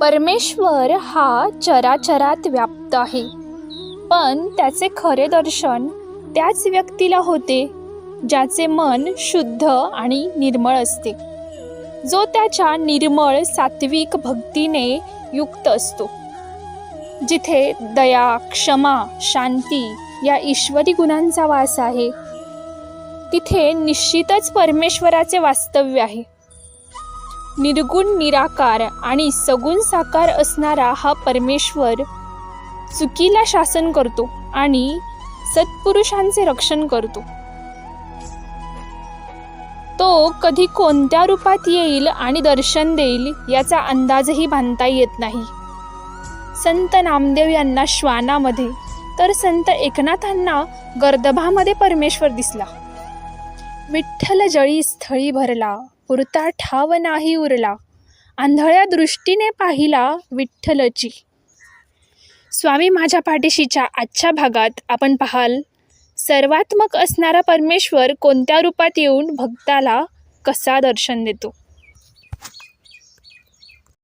परमेश्वर हा चराचरात व्याप्त आहे. पण त्याचे खरे दर्शन त्याच व्यक्तीला होते ज्याचे मन शुद्ध आणि निर्मळ असते. जो त्याच्या निर्मळ सात्विक भक्तीने युक्त असतो. जिथे दया क्षमा शांती या ईश्वरी गुणांचा वास आहे तिथे निश्चितच परमेश्वराचे वास्तव्य आहे. निर्गुण निराकार आणि सगुण साकार असणारा हा परमेश्वर चुकीला शासन करतो आणि सत्पुरुषांचे रक्षण करतो. तो कधी कोणत्या रूपात येईल आणि दर्शन देईल याचा अंदाजही बांधता येत नाही. संत नामदेव यांना श्वानामध्ये तर संत एकनाथांना गर्दभामध्ये परमेश्वर दिसला. विठ्ठल जळी स्थळी भरला. पुरता ठाव नाही उरला. आंधळ्या दृष्टीने पाहिला विठ्ठलची. स्वामी माझ्या पाठीशीच्या आजच्या भागात आपण पाहाल सर्वात्मक असणारा परमेश्वर कोणत्या रूपात येऊन भक्ताला कसा दर्शन देतो?